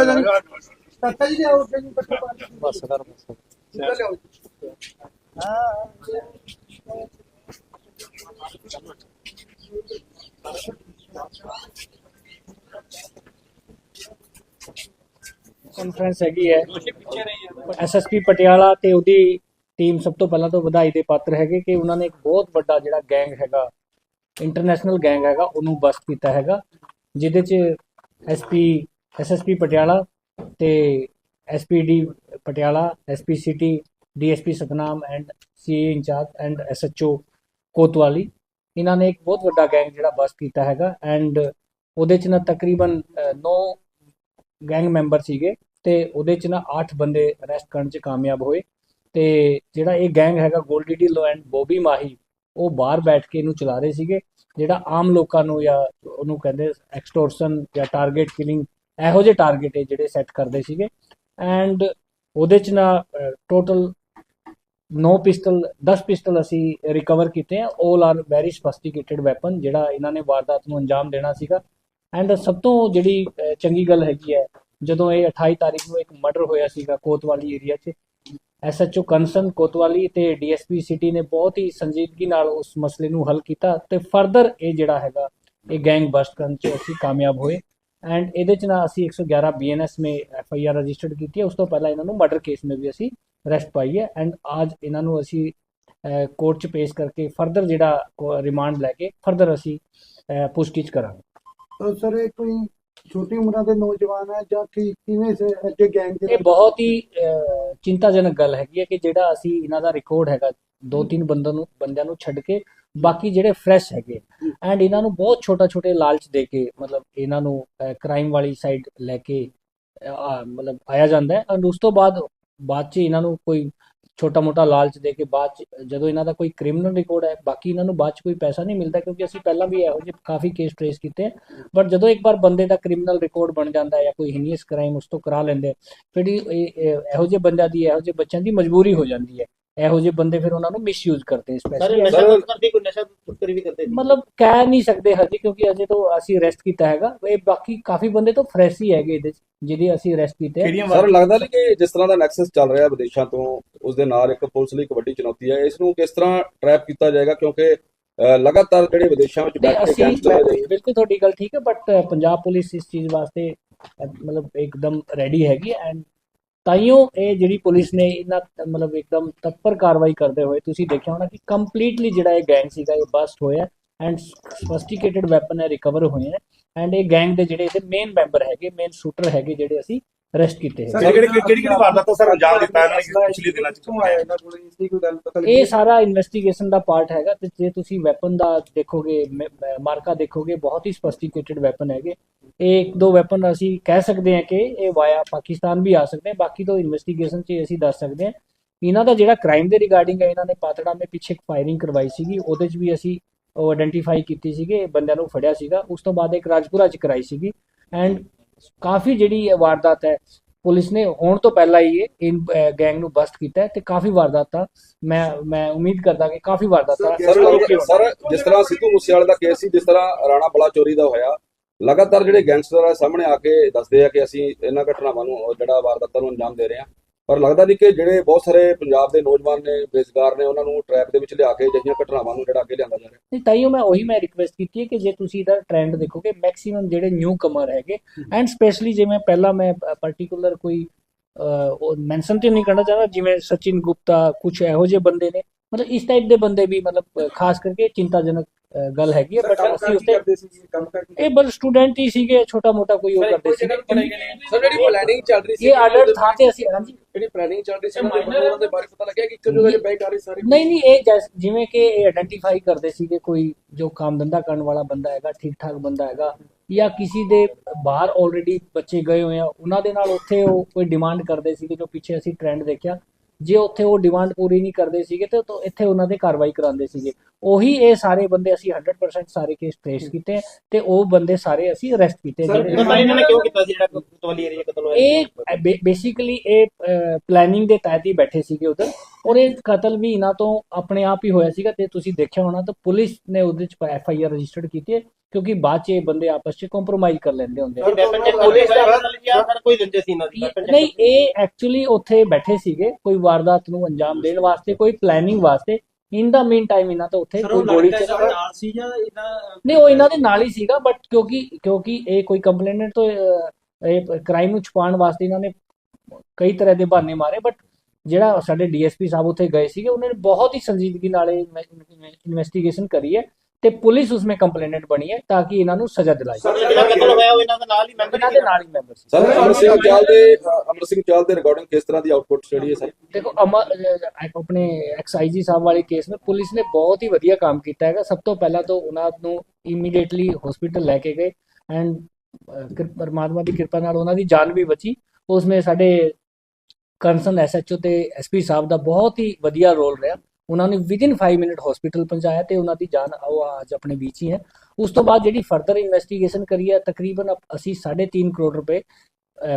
ਨਿਕਲ ਜਾਣੀ ਕਾਕਾ ਜੀ ਲਿਆਓ ਉੱਥੇ ਨੂੰ ਇਕੱਠੇ ਪਾ ਕੇ। ਬਸ ਕਰ ਬਸ ਨਿਕਲ ਲਿਆਓ ਹਾਂ ਕਾਨਫਰੰਸ ਹੈਗੀ ਹੈ। ਐਸਐਸਪੀ ਪਟਿਆਲਾ ਤੇ ਉਹਦੀ ਟੀਮ ਸਭ ਤੋਂ ਪਹਿਲਾਂ ਤੋਂ ਵਧਾਈ ਦੇ ਪਾਤਰ ਹੈਗੇ ਕਿ ਉਹਨਾਂ ਨੇ ਇੱਕ ਬਹੁਤ ਵੱਡਾ ਜਿਹੜਾ ਗੈਂਗ ਹੈਗਾ ਇੰਟਰਨੈਸ਼ਨਲ ਗੈਂਗ ਹੈਗਾ ਉਹਨੂੰ ਬਸਟ ਕੀਤਾ ਹੈਗਾ ਜਿਹਦੇ ਚ ਐਸਪੀ ਐਸਐਸਪੀ ਪਟਿਆਲਾ ਤੇ SPD Patiala SP city DSP Satnam and CA in charge and SHO Kotwali. ਇਹਨਾਂ ਨੇ ਇੱਕ ਬਹੁਤ ਵੱਡਾ ਗੈਂਗ ਜਿਹੜਾ ਬਸ ਕੀਤਾ ਹੈਗਾ ਐਂਡ ਉਹਦੇ ਚ ਨਾ ਤਕਰੀਬਨ 9 ਗੈਂਗ ਮੈਂਬਰ ਸੀਗੇ ਤੇ ਉਹਦੇ ਚ ਨਾ 8 ਬੰਦੇ ਅਰੈਸਟ ਕਰਨ ਚ ਕਾਮਯਾਬ ਹੋਏ ਤੇ ਜਿਹੜਾ ਇਹ ਗੈਂਗ ਹੈਗਾ ਗੋਲਡੀ ਢਿੱਲੋਂ ਐਂਡ ਬੋਬੀ ਮਾਹੀ, ਉਹ ਬਾਹਰ ਬੈਠ ਕੇ ਇਹਨੂੰ ਚਲਾ ਰਹੇ ਸੀਗੇ। ਜਿਹੜਾ ਆਮ ਲੋਕਾਂ ਨੂੰ ਜਾਂ ਉਹਨੂੰ ਕਹਿੰਦੇ ਐਕਸਟੋਰਸ਼ਨ ਜਾਂ ਟਾਰਗੇਟ ਕਿਲਿੰਗ ਇਹੋ ਜਿਹੇ ਟਾਰਗੇਟ ਹੈ ਜਿਹੜੇ ਸੈੱਟ ਕਰਦੇ ਸੀਗੇ। ਐਂਡ ਉਹਦੇ ਚ ਨਾ ਟੋਟਲ 9 ਪਿਸਟਲ 10 ਪਿਸਟਲ ਅਸੀਂ ਰਿਕਵਰ ਕੀਤੇ ਆ। 올 ਆਰ ਵੈਰੀ ਸਫਿਸਟੀਕੇਟਡ ਵੈਪਨ ਜਿਹੜਾ ਇਹਨਾਂ ਨੇ ਵਾਰਦਾਤ ਨੂੰ ਅੰਜਾਮ ਦੇਣਾ ਸੀਗਾ। ਐਂਡ ਸਭ ਤੋਂ ਜਿਹੜੀ ਚੰਗੀ ਗੱਲ ਹੈਗੀ ਹੈ, ਜਦੋਂ ਇਹ 28 ਤਾਰੀਖ ਨੂੰ ਇੱਕ ਮਰਡਰ ਹੋਇਆ ਸੀਗਾ ਕੋਤਵਾਲੀ ਏਰੀਆ 'ਚ ਐਸਐਚਓ ਕੰਸਨ ਕੋਤਵਾਲੀ ਤੇ ਡੀਐਸਪੀ ਸਿਟੀ ਨੇ ਬਹੁਤ ਹੀ ਸੰਜੀਦਗੀ ਨਾਲ ਉਸ ਮਸਲੇ ਨੂੰ ਹੱਲ ਕੀਤਾ। ਤੇ ਫਰਦਰ ਇਹ ਜਿਹੜਾ ਹੈਗਾ, ਇਹ ਗੈਂਗ ਬਸਟ ਕਰਨ 'ਚ ਅਸੀਂ ਕਾਮਯਾਬ ਹੋਏ। ਐਂਡ ਇਹਦੇ 'ਚ ਨਾ ਅਸੀਂ 111 ਬੀਐਨਐਸ ਮੇ ਐਫਆਈਆਰ ਰਜਿਸਟਰਡ ਕੀਤੀ ਹੈ। ਉਸ ਤੋਂ ਪਹਿਲਾਂ ਇਹਨਾਂ ਨੂੰ ਮਰਡਰ ਕੇਸ ਮੇ ਵੀ ਅਸੀਂ ਅਰੈਸਟ ਪਾਈ ਹੈ। ਐਂਡ ਅੱਜ ਇਹਨਾਂ ਨੂੰ ਅਸੀਂ ਕੋਰਟ 'ਚ ਪੇਸ਼ ਕਰਕੇ ਫਰਦਰ ਜਿਹੜਾ ਰਿਮਾਂਡ ਲੈ ਕੇ ਫਰਦਰ ਅਸੀਂ ਪੁੱਛਗਿੱਛ ਕਰਾਂਗੇ। ਤਾਂ ਸਰ ਇਹ ਕੋਈ ਛੋਟੀ ਉਮਰਾਂ ਦੇ ਨੌਜਵਾਨ ਹੈ ਜਾਂ ਕਿ ਕਿਵੇਂ ਅੱਗੇ ਗੈਂਗ ਦੇ ਇਹ ਬਹੁਤ ਹੀ ਚਿੰਤਾਜਨਕ ਗੱਲ ਹੈਗੀ ਹੈ ਕਿ ਜਿਹੜਾ ਅਸੀਂ ਇਹਨਾਂ ਦਾ ਰਿਕਾਰਡ ਹੈਗਾ ਦੋ ਤਿੰਨ ਬੰਦਿਆਂ ਨੂੰ ਬੰਦਿਆਂ ਨੂੰ ਛੱਡ ਕੇ ਬਾਕੀ ਜਿਹੜੇ ਫਰੈਸ਼ ਹੈਗੇ। ਐਂਡ ਇਹਨਾਂ ਨੂੰ ਬਹੁਤ ਛੋਟਾ ਛੋਟੇ ਲਾਲਚ ਦੇ ਕੇ ਮਤਲਬ ਇਹਨਾਂ ਨੂੰ ਕ੍ਰਾਈਮ ਵਾਲੀ ਸਾਈਡ ਲੈ ਕੇ ਮਤਲਬ ਆਇਆ ਜਾਂਦਾ ਹੈ। ਐਂਡ ਉਸ ਤੋਂ ਬਾਅਦ ਬਾਅਦ ਚ ਇਹਨਾਂ ਨੂੰ ਕੋਈ ਛੋਟਾ ਮੋਟਾ ਲਾਲਚ ਦੇ ਕੇ ਬਾਅਦ ਚ ਜਦੋਂ ਇਹਨਾਂ ਦਾ ਕੋਈ ਕ੍ਰਿਮੀਨਲ ਰਿਕਾਰਡ ਹੈ ਬਾਕੀ ਇਹਨਾਂ ਨੂੰ ਬਾਅਦ ਚ ਕੋਈ ਪੈਸਾ ਨਹੀਂ ਮਿਲਦਾ ਕਿਉਂਕਿ ਅਸੀਂ ਪਹਿਲਾਂ ਵੀ ਇਹੋ ਜਿਹੇ ਕਾਫੀ ਕੇਸ ਟ੍ਰੇਸ ਕੀਤੇ ਬਟ ਜਦੋਂ ਇੱਕ ਵਾਰ ਬੰਦੇ ਦਾ ਕ੍ਰਿਮੀਨਲ ਰਿਕਾਰਡ ਬਣ ਜਾਂਦਾ ਹੈ ਜਾਂ ਕੋਈ ਹੀਨੀਅਸ ਕ੍ਰਾਈਮ ਉਸ ਤੋਂ ਕਰਾ ਲੈਂਦੇ ਫਿਰ ਇਹੋ ਜਿਹੇ ਬੰਦਿਆਂ ਦੀ ਇਹੋ ਜਿਹੇ ਬੱਚਿਆਂ ਦੀ ਮਜਬੂਰੀ ਹੋ ਜਾਂਦੀ ਹੈ। ਇਹੋ ਜਿਹੇ ਬੰਦੇ ਫਿਰ ਉਹਨਾਂ ਨੂੰ ਮਿਸਯੂਜ਼ ਕਰਦੇ ਸਾਰੇ ਸਪੈਸ਼ਲੀ ਨਸ਼ਾ ਕਰਦੇ ਕੋਈ ਨਸ਼ਾ ਤਸਕਰ ਵੀ ਕਰਦੇ। ਮਤਲਬ ਕਹਿ ਨਹੀਂ ਸਕਦੇ ਹਜੇ ਕਿਉਂਕਿ ਅਜੇ ਤੋਂ ਅਸੀਂ ਅਰੈਸਟ ਕੀਤਾ ਹੈਗਾ। ਇਹ ਬਾਕੀ ਕਾਫੀ ਬੰਦੇ ਤਾਂ ਫਰੈਸ਼ ਹੀ ਹੈਗੇ ਇਹਦੇ 'ਚ ਜਿਹਦੇ ਅਸੀਂ ਅਰੈਸਟ ਕੀਤੇ। ਸਰ ਲੱਗਦਾ ਨਹੀਂ ਕਿ ਜਿਸ ਤਰ੍ਹਾਂ ਦਾ ਨੈਕਸਸ ਚੱਲ ਰਿਹਾ ਵਿਦੇਸ਼ਾਂ ਤੋਂ ਉਸ ਦੇ ਨਾਲ ਇੱਕ ਪੁਲਿਸ ਲਈ ਇੱਕ ਵੱਡੀ ਚੁਣੌਤੀ ਹੈ। ਇਸ ਨੂੰ ਕਿਸ ਤਰ੍ਹਾਂ ਟਰੈਪ ਕੀਤਾ ਜਾਏਗਾ? ਕਿਉਂਕਿ ਲਗਾਤਾਰ ਜਿਹੜੇ ਵਿਦੇਸ਼ਾਂ ਵਿੱਚ ਬੈਠ ਕੇ ਗੈਂਗਸਟਰ ਬਿਲਕੁਲ ਤੁਹਾਡੀ ਗੱਲ ਠੀਕ ਹੈ ਬਟ ਪੰਜਾਬ ਪੁਲਿਸ ਇਸ ਚੀਜ਼ ਵਾਸਤੇ ਮਤਲਬ ਇੱਕਦਮ ਰੈਡੀ ਹੈਗੀ ਐਂਡ ਤਾਈਓ ਇਹ ਜਿਹੜੀ ਪੁਲਿਸ ਨੇ ਇਹਨਾਂ ਮਤਲਬ ਇੱਕਦਮ ਤਤਪਰ ਕਾਰਵਾਈ ਕਰਦੇ ਹੋਏ ਤੁਸੀਂ ਦੇਖਿਆ ਹੋਣਾ ਕਿ ਕੰਪਲੀਟਲੀ ਜਿਹੜਾ ਇਹ ਗੈਂਗ ਸੀਗਾ ਇਹ ਬਸਟ ਹੋਇਆ ਐਂਡ ਸਫਿਸਟੀਕੇਟਡ ਵੈਪਨ ਹੈ ਰਿਕਵਰ ਹੋਏ ਨੇ ਐਂਡ ਇਹ ਗੈਂਗ ਦੇ ਜਿਹੜੇ ਇਹਦੇ ਮੇਨ ਮੈਂਬਰ ਹੈਗੇ ਮੇਨ ਸ਼ੂਟਰ ਹੈਗੇ ਜਿਹੜੇ ਅਸੀਂ ਅਰੈਸਟ ਕੀਤੇ ਹੈ ਕਿਹੜੀ ਕਿਹੜੀ ਕਿਹੜੀ ਕਿਹੜੀ ਵਾਰਦਾਤ ਸਰ ਅੰਜਾਮ ਦਿੱਤਾ ਇਹਨਾਂ ਨੇ? ਪਿਛਲੇ ਦਿਨਾਂ ਚ? ਕਿਉਂ ਆਇਆ ਇਹਨਾਂ ਕੋਲ? ਇਸ ਦੀ ਕੋਈ ਗੱਲ ਪਤਾ ਇਹ ਸਾਰਾ ਇਨਵੈਸਟੀਗੇਸ਼ਨ ਦਾ ਪਾਰਟ ਹੈਗਾ ਤੇ ਜੇ ਤੁਸੀਂ ਵੈਪਨ ਦਾ ਦੇਖੋਗੇ ਮ- ਮ- ਮਾਰਕਾ ਦੇਖੋਗੇ ਬਹੁਤ ਹੀ ਸਫਿਸਟੀਕੇਟਡ ਵੈਪਨ ਹੈਗੇ। ਇਹ ਇੱਕ ਦੋ ਵੈਪਨ ਅਸੀਂ ਕਹਿ ਸਕਦੇ ਹਾਂ ਕਿ ਇਹ ਵਾਇਆ ਪਾਕਿਸਤਾਨ ਵੀ ਆ ਸਕਦੇ ਆ ਬਾਕੀ ਤੋਂ ਇਨਵੈਸਟੀਗੇਸ਼ਨ 'ਚ ਅਸੀਂ ਦੱਸ ਸਕਦੇ ਹਾਂ। ਇਹਨਾਂ ਦਾ ਜਿਹੜਾ ਕ੍ਰਾਈਮ ਦੇ ਰਿਗਾਰਡਿੰਗ ਹੈ ਇਹਨਾਂ ਨੇ ਪਾਤੜਾ ਮੇ ਪਿੱਛੇ ਇੱਕ ਫਾਇਰਿੰਗ ਕਰਵਾਈ ਸੀਗੀ ਉਹਦੇ 'ਚ ਵੀ ਅਸੀਂ ਉਹ ਆਇਡੈਂਟੀਫਾਈ ਕੀਤੀ ਸੀਗੇ ਬੰਦਿਆਂ ਨੂੰ ਫੜਿਆ ਸੀਗਾ। ਉਸ ਤੋਂ ਬਾਅਦ ਇੱਕ ਰਾਜਪੁਰਾ 'ਚ ਕਰਾਈ ਸੀਗੀ। ਐਂਡ ਕਾਫੀ ਜਿਹੜੀ ਇਹ ਵਾਰਦਾਤ ਹੈ, ਪੁਲਿਸ ਨੇ ਹੋਣ ਤੋਂ ਪਹਿਲਾਂ ਹੀ ਇਹ ਗੈਂਗ ਨੂੰ ਬਸਟ ਕੀਤਾ ਤੇ ਕਾਫੀ ਵਾਰਦਾਤਾਂ ਮੈਂ ਮੈਂ ਉਮੀਦ ਕਰਦਾ ਕਿ ਕਾਫੀ ਵਾਰਦਾਤਾਂ ਸਰ, ਜਿਸ ਤਰ੍ਹਾਂ ਸਿੱਧੂ ਮੂਸੇਵਾਲੇ ਦਾ ਕੇਸ ਸੀ, ਜਿਸ ਤਰ੍ਹਾਂ ਰਾਣਾ ਬਲਾ ਚੋਰੀ ਦਾ ਹੋਇਆ, ਲਗਾਤਾਰ ਜਿਹੜੇ ਗੈਂਗਸਟਰ ਆ ਸਾਹਮਣੇ ਆ ਕੇ ਦੱਸਦੇ ਆ ਕਿ ਅਸੀਂ ਇਹਨਾਂ ਘਟਨਾਵਾਂ ਨੂੰ ਜਿਹੜਾ ਵਾਰਦਾਤਾਂ ਨੂੰ ਅੰਜਾਮ ਦੇ ਰਹੇ ਹਾਂ। ਪਰ ਲੱਗਦਾ ਨਹੀਂ ਕਿ ਜਿਹੜੇ ਬਹੁਤ ਸਾਰੇ ਪੰਜਾਬ ਦੇ ਨੌਜਵਾਨ ਨੇ ਬੇਜ਼ਗਾਰ ਨੇ ਉਹਨਾਂ ਨੂੰ ਟਰੈਪ ਦੇ ਵਿੱਚ ਲਿਆ ਕੇ ਅਜਿਹੀਆਂ ਘਟਨਾਵਾਂ ਨੂੰ ਜਿਹੜਾ ਅੱਗੇ ਲਿਆਂਦਾ ਜਾ ਰਿਹਾ। ਨਹੀਂ ਤਾਈਓ ਮੈਂ ਉਹੀ ਮੈਂ ਰਿਕੁਐਸਟ ਕੀਤੀ ਹੈ ਕਿ ਜੇ ਤੁਸੀਂ ਇਹਦਾ ਟ੍ਰੈਂਡ ਦੇਖੋਗੇ ਮੈਕਸਿਮਮ ਜਿਹੜੇ ਨਿਊ ਕਮਰ ਹੈਗੇ ਐਂਡ ਸਪੈਸ਼ਲੀ ਜਿਵੇਂ ਪਹਿਲਾਂ ਮੈਂ ਪਾਰਟਿਕੂਲਰ ਕੋਈ ਉਹ ਮੈਂਸ਼ਨ ਤੇ ਨਹੀਂ ਕਰਨਾ ਚਾਹੁੰਦਾ ਜਿਵੇਂ ਸਚਿਨ ਗੁਪਤਾ ਕੁਝ ਇਹੋ ਜਿਹੇ ਬੰਦੇ ਨੇ। ਮਤਲਬ ਇਸ ਟਾਈਪ ਦੇ ਬੰਦੇ ਵੀ ਮਤਲਬ ਖਾਸ ਕਰਕੇ ਚਿੰਤਾਜਨਕ ਗੱਲ ਹੈਗੀ ਹੈ ਬਟ ਅਸੀਂ ਉਸ ਤੇ ਕਰਦੇ ਸੀ ਕੰਮ ਕਰਕੇ ਇਹ ਬਲ ਸਟੂਡੈਂਟ ਹੀ ਸੀਗੇ ਛੋਟਾ ਮੋਟਾ ਕੋਈ ਉਹ ਕਰਦੇ ਸੀ ਸਰ ਜਿਹੜੀ ਪਲੈਨਿੰਗ ਚੱਲ ਰਹੀ ਸੀ ਇਹ ਆਰਡਰ ਥਾਂ ਤੇ ਅਸੀਂ ਹਾਂਜੀ। ਜਿਹੜੀ ਪਲੈਨਿੰਗ ਚੱਲ ਰਹੀ ਸੀ ਉਹਨਾਂ ਦੇ ਉਹਨਾਂ ਦੇ ਬਾਰੇ ਪਤਾ ਲੱਗਿਆ ਕਿ ਇੱਕ ਜਗ੍ਹਾ 'ਤੇ ਬੈਕ ਆ ਰਹੀ ਸਾਰੀ ਨਹੀਂ ਨਹੀਂ ਇਹ ਜਿਵੇਂ ਕਿ ਇਹ ਆਇਡੈਂਟੀਫਾਈ ਕਰਦੇ ਸੀ ਕਿ ਕੋਈ ਜੋ ਕੰਮ ਧੰਦਾ ਕਰਨ ਵਾਲਾ ਬੰਦਾ ਹੈਗਾ ਠੀਕ ਠਾਕ ਬੰਦਾ ਹੈਗਾ ਜਾਂ ਕਿਸੇ ਦੇ ਬਾਹਰ ਆਲਰੇਡੀ ਬੱਚੇ ਗਏ ਹੋਏ ਆ ਉਹਨਾਂ ਦੇ ਨਾਲ ਉੱਥੇ ਉਹ ਕੋਈ ਡਿਮਾਂਡ ਕਰਦੇ ਸੀਗੇ ਜੋ ਪਿੱਛੇ ਅਸੀਂ ਟ੍ਰੈਂਡ ਦੇਖਿਆ। ਜੇ ਉੱਥੇ ਉਹ ਡਿਮਾਂਡ ਪੂਰੀ ਨਹੀਂ ਕਰਦੇ ਸੀਗੇ ਤੇ ਇੱਥੇ ਉਹਨਾਂ ਦੇ ਕਾਰਵਾਈ ਕਰਾਉਂਦੇ ਸੀਗੇ। ਉਹੀ ਇਹ ਸਾਰੇ ਬੰਦੇ ਅਸੀਂ 100% ਸਾਰੇ ਕੇਸ ਟ੍ਰੇਸ ਕੀਤੇ ਤੇ ਉਹ ਬੰਦੇ ਸਾਰੇ ਅਸੀਂ ਅਰੈਸਟ ਕੀਤੇ ਜਿਹੜੇ ਇਹਨਾਂ ਨੇ ਕਿਉਂ ਕੀਤਾ ਸੀ ਜਿਹੜਾ ਕੋਤਵਾਲੀ ਏਰੀਆ ਕਤਲ ਹੋਇਆ ਇਹ ਬੇਸਿਕਲੀ ਇਹ ਪਲੈਨਿੰਗ ਦੇ ਤਹਿਤ ਹੀ ਬੈਠੇ ਸੀਗੇ ਉਧਰ। ਔਰ ਇਹ ਕਤਲ ਵੀ ਇਹਨਾਂ ਤੋਂ ਆਪਣੇ ਆਪ ਹੀ ਹੋਇਆ ਸੀਗਾ ਤੇ ਤੁਸੀਂ ਦੇਖਿਆ ਹੋਣਾ ਤਾਂ ਪੁਲਿਸ ਨੇ ਉਹਦੇ ਚ ਐਫ ਆਈ ਆਰ ਰਜਿਸਟਰਡ ਕੀਤੀ ਹੈ। ਕਿਉਂਕਿ ਬਾਅਦ ਚ ਇਹ ਬੰਦੇ ਆਪਸ ਚ ਕੰਪਰੋਮਾਈਜ਼ ਕਰ ਲੈਂਦੇ ਹੁੰਦੇ ਆ। ਵੈਪਨ ਚੈੱਕ ਪੁਲਿਸ ਦਾ ਜਾਂ ਸਰ ਕੋਈ ਰੰਜਿਸ਼ ਸੀ ਇਹਨਾਂ ਦੀ check ਨਹੀਂ ਇਹ ਐਕਚੁਅਲੀ ਉੱਥੇ ਬੈਠੇ ਸੀਗੇ ਕੋਈ ਵਾਰਦਾਤ ਨੂੰ ਅੰਜਾਮ ਦੇਣ ਵਾਸਤੇ ਕੋਈ ਪਲੈਨਿੰਗ ਵਾਸਤੇ। ਇਨ ਦਾ ਮੀਨ ਟਾਈਮ ਇਹਨਾਂ ਤੋਂ ਉੱਥੇ ਕੋਈ ਗੋਲੀ ਚੱਲ ਨਾਲ ਸੀ ਜਾਂ ਇਹਨਾਂ ਨਹੀਂ ਉਹ ਇਹਨਾਂ ਦੇ ਨਾਲ ਹੀ ਸੀਗਾ ਬਟ ਕਿਉਂਕਿ ਕਿਉਂਕਿ ਇਹ ਕੋਈ ਕੰਪਲੇਨੈਂਟ ਤੋਂ ਇਹ ਕ੍ਰਾਈਮ ਨੂੰ ਛੁਪਾਉਣ ਵਾਸਤੇ ਇਹਨਾਂ ਨੇ ਕਈ ਤਰ੍ਹਾਂ ਦੇ ਬਹਾਨੇ ਮਾਰੇ ਬਟ ਜਿਹੜਾ ਸਾਡੇ ਡੀਐਸਪੀ ਸਾਹਿਬ ਉੱਥੇ ਗਏ ਸੀਗੇ ਉਹਨਾਂ ਨੇ ਬਹੁਤ ਹੀ ਸੰਜੀਦਗੀ ਨਾਲ ਇਹ ਇਨਵੈਸਟੀਗੇਸ਼ਨ ਕਰੀ ਹੈ। ਤੇ ਪੁਲਿਸ ਉਸਮੇ ਕੰਪਲੇਨੈਂਟ ਬਣੀ ਹੈ ਤਾਂ ਕਿ ਇਹਨਾਂ ਨੂੰ ਸਜ਼ਾ ਦਿਲਾਈ ਜਾਏ ਜਿਹੜਾ ਕਤਲ ਹੋਇਆ ਉਹ ਇਹਨਾਂ ਦੇ ਨਾਲ ਹੀ ਮੈਂਬਰ ਇਹਨਾਂ ਦੇ ਨਾਲ ਹੀ ਮੈਂਬਰ ਸੀ। ਸਰ ਅਮਰ ਸਿੰਘ ਚਾਲ ਦੇ ਅ, ਅਮਰ ਸਿੰਘ ਚਾਲ ਦੇ ਰਿਕਾਰਡਿੰਗ ਕਿਸ ਤਰ੍ਹਾਂ ਦੀ ਆਊਟਪੁੱਟ ਜਿਹੜੀ ਹੈ ਸਰ? ਦੇਖੋ ਅਮਰ ਅਹ, ਆਪਣੇ ਐਕਸਾਈਜੀ ਸਾਹਿਬ ਵਾਲੇ ਕੇਸ ਵਿੱਚ ਪੁਲਿਸ ਨੇ ਬਹੁਤ ਹੀ ਵਧੀਆ ਕੰਮ ਕੀਤਾ ਹੈਗਾ। ਸਭ ਤੋਂ ਪਹਿਲਾਂ ਤਾਂ ਉਹਨਾਂ ਨੂੰ ਇਮੀਡੀਏਟਲੀ ਹਸਪੀਟਲ ਲੈ ਕੇ ਗਏ ਐਂਡ ਪਰਮਾਤਮਾ ਦੀ ਕਿਰਪਾ ਨਾਲ ਉਹਨਾਂ ਦੀ ਜਾਨ ਵੀ ਬਚੀ। ਉਸ ਵਿੱਚ ਸਾਡੇ ਕੰਸਰਨ ਐਸਐਚਓ ਤੇ ਐਸਪੀ ਸਾਹਿਬ ਦਾ ਬਹੁਤ ਹੀ ਵਧੀਆ ਰੋਲ ਰਿਹਾ। ਉਹਨਾਂ ਨੇ ਵਿਦਿਨ 5 ਮਿੰਟ ਹਸਪੀਟਲ ਪਹੁੰਚਾਇਆ ਤੇ ਉਹਨਾਂ ਦੀ ਜਾਨ ਉਹ ਅੱਜ ਆਪਣੇ ਵਿੱਚ ਹੀ ਹੈ। ਉਸ ਤੋਂ ਬਾਅਦ ਜਿਹੜੀ ਫਰਦਰ ਇਨਵੈਸਟੀਗੇਸ਼ਨ ਕਰੀ ਹੈ, ਤਕਰੀਬਨ ਅਪ- ਅਸੀਂ 3.5 ਕਰੋੜ ਰੁਪਏ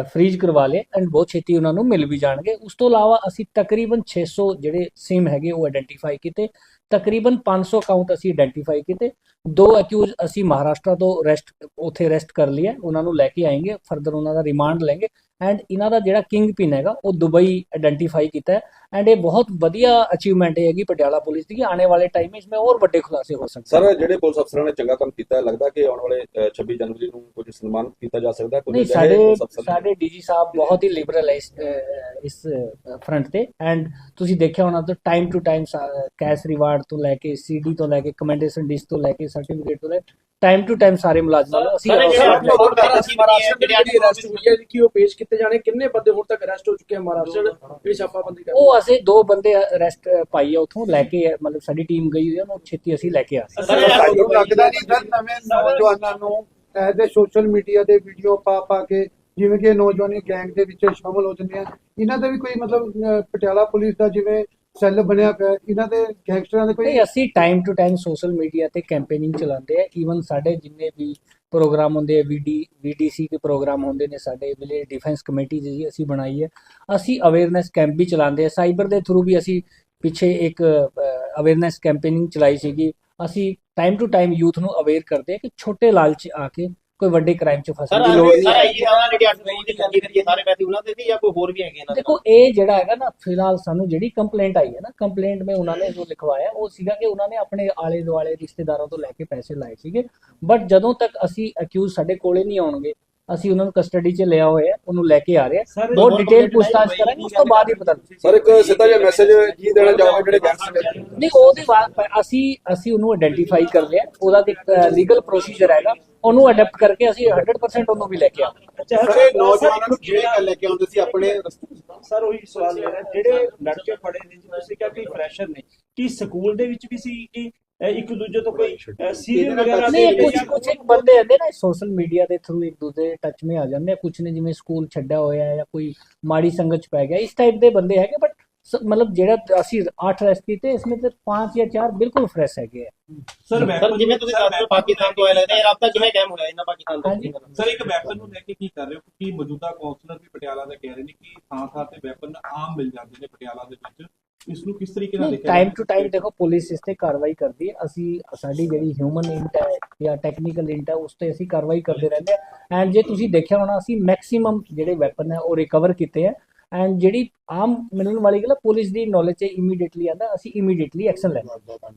ਫ੍ਰੀਜ ਕਰਵਾ ਲਏ ਐਂਡ ਬਹੁਤ ਛੇਤੀ ਉਹਨਾਂ ਨੂੰ ਮਿਲ ਵੀ ਜਾਣਗੇ। ਉਸ ਤੋਂ ਇਲਾਵਾ ਅਸੀਂ ਤਕਰੀਬਨ 600 ਜਿਹੜੇ ਸਿਮ ਹੈਗੇ ਉਹ ਆਇਡੈਂਟੀਫਾਈ ਕੀਤੇ, ਤਕਰੀਬਨ 500 ਅਕਾਊਂਟ ਅਸੀਂ ਆਇਡੈਂਟੀਫਾਈ ਕੀਤੇ। ਦੋ ਅਕਿਊਜ਼ ਅਸੀਂ ਮਹਾਰਾਸ਼ਟਰ ਤੋਂ ਰੈਸਟ ਉੱਥੇ ਰੈਸਟ ਕਰ ਲਿਆ ਉਹਨਾਂ ਨੂੰ ਲੈ ਕੇ ਆਏਗੇ ਫਰਦਰ ਉਹਨਾਂ ਦਾ ਰਿਮਾਂਡ ਲੈਂਗੇ। ਐਂਡ ਇਹਨਾਂ ਦਾ ਜਿਹੜਾ ਕਿੰਗ ਪਿਨ ਹੈਗਾ ਉਹ ਦੁਬਈ ਆਇਡੈਂਟੀਫਾਈ ਕੀਤਾ ਹੈ। ਐਂਡ ਇਹ ਬਹੁਤ ਵਧੀਆ ਅਚੀਵਮੈਂਟ ਹੈਗੀ ਪਟਿਆਲਾ ਪੁਲਿਸ ਦੀ ਕਿ ਆਉਣੇ ਵਾਲੇ ਟਾਈਮ ਵਿੱਚ ਮੈਂ ਹੋਰ ਵੱਡੇ ਖੁਲਾਸੇ ਹੋ ਸਕਦੇ ਸਰ ਜਿਹੜੇ ਪੁਲਿਸ ਅਫਸਰਾਂ ਨੇ ਚੰਗਾ ਕੰਮ ਕੀਤਾ ਹੈ ਲੱਗਦਾ ਕਿ ਆਉਣ ਵਾਲੇ ਅ, 26 ਜਨਵਰੀ ਨੂੰ ਕੁਝ ਸਨਮਾਨਿਤ ਕੀਤਾ ਜਾ ਸਕਦਾ ਹੈ? ਕੁਝ ਸਾਡੇ। ਸਾਡੇ ਡੀਜੀ ਸਾਹਿਬ ਬਹੁਤ ਹੀ ਲਿਬਰਲ ਹੈ ਇਸ ਫਰੰਟ ਤੇ। ਐਂਡ ਤੁਸੀਂ ਦੇਖਿਆ ਹੋਣਾ ਤਾਂ time to time cash reward ਤੋਂ ਲੈ ਕੇ ਸੀਡੀ ਤੋਂ ਲੈ ਕੇ ਕਮੈਂਡੇਸ਼ਨ ਡਿਸ ਤੋਂ ਲੈ ਕੇ ਸਰਟੀਫਿਕੇਟ ਤੋਂ ਲੈ ਟਾਈਮ ਟੂ ਟਾਈਮ ਸਾਰੇ ਮੁਲਾਜ਼ਮਾਂ ਨੂੰ ਅਸੀਂ ਜਿਹੜੇ ਮਹਾਰਾਸ਼ਟਰ ਦੇ ਜਿਹੜੀ ਅਰੈਸਟ ਹੋਈ ਹੈ ਕਿ ਉਹ ਪੇਸ਼ ਕੀਤੇ ਜਾਣੇ? ਕਿੰਨੇ ਬੰਦੇ ਹੁਣ ਤੱਕ ਅਰੈਸਟ ਹੋ ਚੁੱਕੇ ਹਨ ਮਹਾਰਾਸ਼ਟਰ ਇਹ ਛਾਪਾਬੰਦੀ ਕਰ ਉਹ ਅਸੀਂ ਦੋ ਬੰਦੇ ਅਰੈਸਟ ਪਾਈ ਆ ਉਥੋਂ ਲੈ ਕੇ ਮਤਲਬ ਸਾਡੀ ਟੀਮ ਗਈ ਹੋਈ ਆ ਉਹਨੂੰ ਛੇਤੀ ਅਸੀਂ ਲੈ ਕੇ ਆ। ਸਾਨੂੰ ਲੱਗਦਾ ਨਹੀਂ ਸਰ ਨਵੇਂ ਨੌਜਵਾਨਾਂ ਨੂੰ ਐਜ਼ ਸੋਸ਼ਲ ਮੀਡੀਆ ਦੇ ਵੀਡੀਓ ਪਾ ਪਾ ਕੇ ਜਿਵੇਂ ਕਿ ਨੌਜਵਾਨੀ ਗੈਂਗ ਦੇ ਵਿੱਚ ਸ਼ਾਮਲ ਹੋ ਜਾਂਦੇ ਆ ਇਹਨਾਂ ਦਾ ਵੀ ਕੋਈ ਮਤਲਬ ਪਟਿਆਲਾ ਪੁਲਿਸ ਦਾ ਜਿਵੇਂ ਸੈੱਲ ਬਣਿਆ ਪਿਆ ਇਹਨਾਂ ਦੇ ਗੈਂਗਸਟਰਾਂ ਦੇ ਕੋਈ ਨਹੀਂ, ਅਸੀਂ time to time social media ਤੇ ਕੈਂਪੇਨਿੰਗ ਚਲਾਉਂਦੇ ਆ। ਈਵਨ ਸਾਡੇ ਜਿੰਨੇ ਵੀ ਪ੍ਰੋਗਰਾਮ ਹੁੰਦੇ ਆ ਵੀਡੀ ਵੀਡੀਸੀ ਦੇ ਪ੍ਰੋਗਰਾਮ ਹੁੰਦੇ ਨੇ, ਸਾਡੇ ਵਿਲੇਜ ਡਿਫੈਂਸ ਕਮੇਟੀ ਜੀ ਅਸੀਂ ਬਣਾਈ ਹੈ। ਅਸੀਂ ਅਵੇਅਰਨੈਸ ਕੈਂਪ ਵੀ ਚਲਾਉਂਦੇ ਆ। ਸਾਈਬਰ ਦੇ ਥਰੂ ਵੀ ਅਸੀਂ ਪਿੱਛੇ ਇੱਕ ਅਵੇਅਰਨੈਸ ਕੈਂਪੇਨਿੰਗ ਚਲਾਈ ਸੀਗੀ। ਅਸੀਂ ਟਾਈਮ ਟੂ ਟਾਈਮ ਯੂਥ ਨੂੰ ਅਵੇਅਰ ਕਰਦੇ ਆ ਕਿ ਛੋਟੇ ਲਾਲਚ ਆ ਕੇ ਕੋਈ ਵੱਡੇ ਕ੍ਰਾਈਮ 'ਚ ਫਸਣ ਦੀ ਲੋੜ ਨਹੀਂ ਸਰ ਹੈ ਆਈ ਉਹਨਾਂ ਜਿਹੜੀ 8 ਵਜੇ ਦੀ ਗੱਲ ਕਰੀਏ ਸਾਰੇ ਪੈਸੇ ਉਹਨਾਂ ਦੇ ਸੀ ਜਾਂ ਕੋਈ ਹੋਰ ਵੀ ਹੈਗੇ ਇਹਨਾਂ ਦੇ ਦੇਖੋ ਇਹ ਜਿਹੜਾ ਹੈਗਾ ਨਾ ਫਿਲਹਾਲ ਸਾਨੂੰ ਜਿਹੜੀ ਕੰਪਲੇਂਟ ਆਈ ਹੈ ਨਾ ਕੰਪਲੇਂਟ ਮੈਂ ਉਹਨਾਂ ਨੇ ਜੋ ਲਿਖਵਾਇਆ ਉਹ ਸੀਗਾ ਕਿ ਉਹਨਾਂ ਨੇ ਆਪਣੇ ਆਲੇ ਦੁਆਲੇ ਰਿਸ਼ਤੇਦਾਰਾਂ ਤੋਂ ਲੈ ਕੇ ਪੈਸੇ ਲਾਏ ਸੀਗੇ। ਬਟ ਜਦੋਂ ਤੱਕ ਅਸੀਂ ਅਕਿਊਜ਼ ਸਾਡੇ ਕੋਲੇ ਨਹੀਂ ਆਉਣਗੇ ਅਸੀਂ ਉਹਨਾਂ ਨੂੰ ਕਸਟਡੀ 'ਚ ਲਿਆ ਹੋਇਆ ਉਹਨੂੰ ਲੈ ਕੇ ਆ ਰਹੇ ਹਾਂ। ਬਹੁਤ ਡਿਟੇਲ ਪੁੱਛਤਾਛ ਕਰਾਂਗੇ ਉਸ ਤੋਂ ਬਾਅਦ ਹੀ ਪਤਾ ਲੱਗੂ। ਸਰ ਇੱਕ ਸਿੱਧਾ ਜਿਹਾ ਮੈਸੇਜ ਕੀ ਦੇਣਾ ਚਾਹੋਗੇ ਜਿਹੜੇ ਗੈਂਗਸਟਰ ਨੇ? ਨਹੀਂ ਉਹਦੀ ਬਾਤ ਅਸੀਂ ਅਸੀਂ ਉਹਨੂੰ ਆਇਡੈਂਟੀਫਾਈ ਕਰ ਲਿਆ। ਉਹਦਾ ਇੱਕ ਲੀਗਲ ਪ੍ਰੋਸੀਜਰ ਹੈਗਾ। ਉਹਨੂੰ ਅਡਾਪਟ ਕਰਕੇ ਅਸੀਂ 100% ਉਹਨੂੰ ਵੀ ਲੈ ਕੇ ਆਵਾਂਗੇ। ਸਾਰੇ ਨੌਜਵਾਨਾਂ ਨੂੰ ਜਿਹੜੇ ਲੈ ਕੇ ਆਉਂਦੇ ਸੀ ਆਪਣੇ ਸਰ ਉਹੀ ਸਵਾਲ ਹੈ ਜਿਹੜੇ ਲੜਕੇ ਫੜੇ ਨੇ ਤੁਸੀਂ ਕਿਹਾ ਕਿ ਫਰੈਸ਼ਰ ਨੇ ਕੀ ਸਕੂਲ ਦੇ ਵਿੱਚ ਵੀ ਸੀ ਕਿ ਇੱਕ ਦੂਜੇ ਤੋਂ ਕੋਈ ਸੀਰੀਅਲ ਵਗੈਰਾ ਨਹੀਂ ਕੁਝ ਕੁਝ ਇੱਕ ਬੰਦੇ ਹੁੰਦੇ ਨਾ ਸੋਸ਼ਲ ਮੀਡੀਆ ਦੇ ਥਰੂ ਇੱਕ ਦੂਜੇ ਟੱਚ ਮੇ ਆ ਜਾਂਦੇ ਆ। ਕੁਝ ਨੇ ਜਿਵੇਂ ਸਕੂਲ ਛੱਡਿਆ ਹੋਇਆ ਹੈ ਜਾਂ ਕੋਈ ਮਾੜੀ ਸੰਗਤ ਚ ਪੈ ਗਿਆ ਇਸ ਟਾਈਪ ਦੇ ਬੰਦੇ ਹੈਗੇ ਬਟ ਮਤਲਬ ਜਿਹੜਾ ਅਸੀਂ 8 ਅਰੈਸਟ ਕੀਤੇ ਇਸ ਵਿੱਚ 5 ਜਾਂ 4 ਬਿਲਕੁਲ ਫਰੈਸ਼ ਹੈਗੇ ਆ। ਸਰ ਸਰ ਜਿਵੇਂ ਤੁਸੀਂ ਦੱਸ ਰਹੇ ਪਾਕਿਸਤਾਨ ਤੋਂ ਆਏ ਲੱਗਦੇ ਇਹ ਰਾਬਤਾ ਕਿਵੇਂ ਕਾਇਮ ਹੋਇਆ ਇਹਨਾਂ ਪਾਕਿਸਤਾਨ। ਤੋਂ? ਸਰ ਇੱਕ ਵੈਪਨ ਨੂੰ ਲੈ ਕੇ ਕੀ ਕਰ ਰਹੇ ਹੋ? ਕਿਉਂਕਿ ਮੌਜੂਦਾ ਕਾਉਂਸਲਰ ਵੀ ਪਟਿਆਲਾ ਦਾ ਕਹਿ ਰਹੇ ਨੇ ਕਿ ਥਾਂ ਥਾਂ ਤੇ ਵੈਪਨ ਆਮ ਮਿਲ ਜਾਂਦੇ ਨੇ ਪਟਿਆਲਾ ਦੇ ਵਿੱਚ। ਇਸ ਨੂੰ ਕਿਸ ਤਰੀਕੇ ਨਾਲ ਦੇਖਿਆ ਟਾਈਮ? ਟੂ ਟਾਈਮ ਦੇਖੋ ਪੁਲਿਸ ਇਸ ਤੇ ਕਾਰਵਾਈ ਕਰਦੀ ਹੈ। ਅਸੀਂ ਸਾਡੀ ਜਿਹੜੀ ਹਿਊਮਨ ਇੰਟ ਹੈ ਜਾਂ ਟੈਕਨੀਕਲ ਇੰਟ ਹੈ ਉਸ ਤੇ ਅਸੀਂ ਕਾਰਵਾਈ ਕਰਦੇ ਰਹਿੰਦੇ ਆ ਐਂਡ ਜੇ ਤੁਸੀਂ ਦੇਖਿਆ ਹੋਣਾ ਅਸੀਂ ਮੈਕਸਿਮਮ ਜਿਹੜੇ ਵੈਪਨ ਹੈ ਉਹ ਰਿਕਵਰ ਕੀਤੇ ਆ ਐਂਡ ਜਿਹੜੀ ਆਮ ਮਿਲਣ ਵਾਲੀ ਗੱਲ ਹੈ, ਪੁਲਿਸ ਦੀ ਨੌਲੇਜ ਚ ਇਮੀਡੀਏਟਲੀ ਆਂਦਾ ਅਸੀਂ ਇਮੀਡੀਏਟਲੀ ਐਕਸ਼ਨ ਲੈਂਦੇ ਹਾਂ।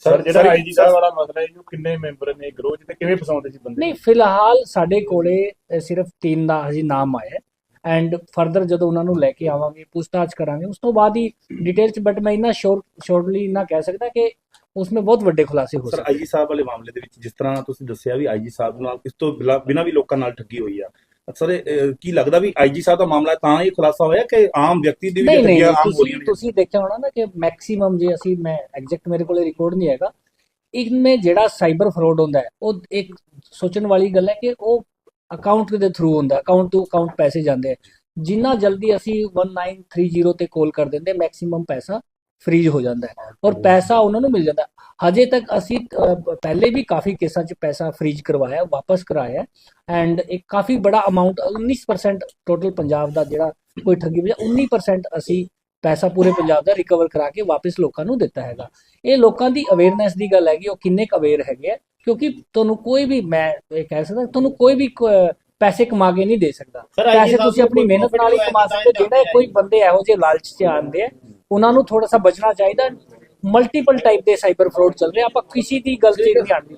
ਸਰ ਜਿਹੜਾ ਆਈਜੀ ਸਾਹਿਬ ਵਾਲਾ ਮਸਲਾ ਹੈ ਜੋ ਕਿੰਨੇ ਮੈਂਬਰ ਨੇ ਗਰੋਹ ਤੇ ਕਿਵੇਂ ਫਸਾਉਂਦੇ ਸੀ ਬੰਦੇ? ਨਹੀਂ ਫਿਲਹਾਲ ਸਾਡੇ ਕੋਲੇ ਸਿਰਫ ਤਿੰਨ ਦਾ ਹਜੇ ਨਾਮ ਆਇਆ ਹੈ। ਐਂਡ ਫਰਦਰ ਜਦੋਂ ਉਹਨਾਂ ਨੂੰ ਲੈ ਕੇ ਆਵਾਂਗੇ ਪੁੱਛਤਾਛ ਕਰਾਂਗੇ ਉਸ ਤੋਂ ਬਾਅਦ ਹੀ ਡਿਟੇਲ ਚ ਬਟ ਮੈਂ ਇੰਨਾ ਸ਼ੋਰ ਸ਼ੋਰਟਲੀ ਇੰਨਾ ਕਹਿ ਸਕਦਾ ਕਿ ਉਸਮੇ ਬਹੁਤ ਵੱਡੇ ਖੁਲਾਸੇ ਹੋ ਸਰ ਆਈਜੀ ਸਾਹਿਬ ਵਾਲੇ ਮਾਮਲੇ ਦੇ ਵਿੱਚ ਜਿਸ ਤਰ੍ਹਾਂ ਤੁਸੀਂ ਦੱਸਿਆ ਵੀ ਆਈਜੀ ਸਾਹਿਬ ਨਾਲ ਇਸ ਤੋਂ ਬਿਨਾਂ ਵੀ ਲੋਕਾਂ ਨਾਲ ਠੱਗੀ ਹੋਈ ਆ ਸਰ ਇਹ, ਕੀ ਲੱਗਦਾ ਵੀ ਆਈਜੀ ਸਾਹਿਬ ਦਾ ਮਾਮਲਾ ਤਾਂ ਹੀ ਖੁਲਾਸਾ ਹੋਇਆ ਕਿ ਆਮ ਵਿਅਕਤੀ ਦੀ ਵੀ ਠੱਗੀਆਂ ਆਮ ਹੋ ਤੁਸੀਂ ਰਹੀਆਂ ਨੇ? ਤੁਸੀਂ ਦੇਖਿਆ ਹੋਣਾ ਨਾ ਕਿ ਮੈਕਸਿਮਮ ਜੇ ਅਸੀਂ ਮੈਂ ਐਗਜ਼ੈਕਟ ਮੇਰੇ ਕੋਲੇ ਰਿਕਾਰਡ ਨਹੀਂ ਹੈਗਾ ਇਨਮੇ ਜਿਹੜਾ ਸਾਈਬਰ ਫਰਾਡ ਹੁੰਦਾ ਹੈ ਉਹ ਇੱਕ ਸੋਚਣ ਵਾਲੀ ਗੱਲ ਹੈ ਕਿ ਉਹ ਅਕਾਊਂਟ ਦੇ ਥਰੂ ਹੁੰਦਾ ਅਕਾਊਂਟ ਤੋਂ ਅਕਾਊਂਟ ਪੈਸੇ ਜਾਂਦੇ ਆ। ਜਿੰਨਾ ਜਲਦੀ ਅਸੀਂ 1930 ਤੇ ਕਾਲ ਕਰ ਦਿੰਦੇ ਮੈਕਸਿਮਮ ਪੈਸਾ ਫ੍ਰੀਜ਼ ਹੋ ਜਾਂਦਾ ਹੈ ਔਰ ਪੈਸਾ ਉਹਨਾਂ ਨੂੰ ਮਿਲ ਜਾਂਦਾ। ਹਜੇ ਤੱਕ ਅਸੀਂ ਪਹਿਲੇ ਵੀ ਕਾਫੀ ਕੇਸਾਂ 'ਚ ਪੈਸਾ ਫ੍ਰੀਜ਼ ਕਰਵਾਇਆ ਵਾਪਸ ਕਰਾਇਆ ਐਂਡ ਇੱਕ ਕਾਫੀ ਬੜਾ ਅਮਾਉਂਟ 19% ਟੋਟਲ ਪੰਜਾਬ ਦਾ ਜਿਹੜਾ ਕੋਈ ਠੱਗੀ ਵਜਾ 19% ਅਸੀਂ ਪੈਸਾ ਪੂਰੇ ਪੰਜਾਬ ਦਾ ਰਿਕਵਰ ਕਰਾ ਕੇ ਵਾਪਸ ਲੋਕਾਂ ਨੂੰ ਦਿੱਤਾ ਹੈਗਾ ਇਹ ਲੋਕਾਂ ਦੀ ਅਵੇਅਰਨੈਸ ਦੀ ਗੱਲ ਹੈਗੀ ਉਹ ਕਿੰਨੇ ਕੁ ਅਵੇਅਰ ਹੈਗੇ ਕਿਉਂਕਿ ਤੁਹਾਨੂੰ ਕੋਈ ਵੀ ਮੈਂ ਇਹ ਕਹਿ ਸਕਦਾ ਤੁਹਾਨੂੰ ਕੋਈ ਵੀ ਪੈਸੇ ਕਮਾ ਕੇ ਨਹੀਂ ਦੇ ਸਕਦਾ ਪੈਸੇ ਤੁਸੀਂ ਆਪਣੀ ਮਿਹਨਤ ਨਾਲ ਹੀ ਕਮਾ ਸਕਦੇ। ਜਿਹੜੇ ਕੋਈ ਬੰਦੇ ਇਹੋ ਜਿਹੇ ਲਾਲਚ 'ਚ ਆਉਂਦੇ ਆ ਉਹਨਾਂ ਨੂੰ ਥੋੜਾ ਸਾ ਬਚਣਾ ਚਾਹੀਦਾ। ਮਲਟੀਪਲ ਟਾਈਪ ਦੇ ਸਾਈਬਰ ਫਰਾਡ ਚੱਲ ਰਹੇ ਆਪਾਂ ਕਿਸੇ ਦੀ ਗਲਤੀ ਨਹੀਂ ਆਣਦੀ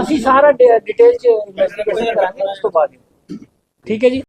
ਅਸੀਂ ਸਾਰਾ ਡਿਟੇਲ ਚ ਇਨਵੈਸਟੀਗੇਸ਼ਨ ਕਰਾਂਗੇ, ਉਸ ਤੋਂ ਬਾਅਦ ਠੀਕ ਹੈ ਜੀ?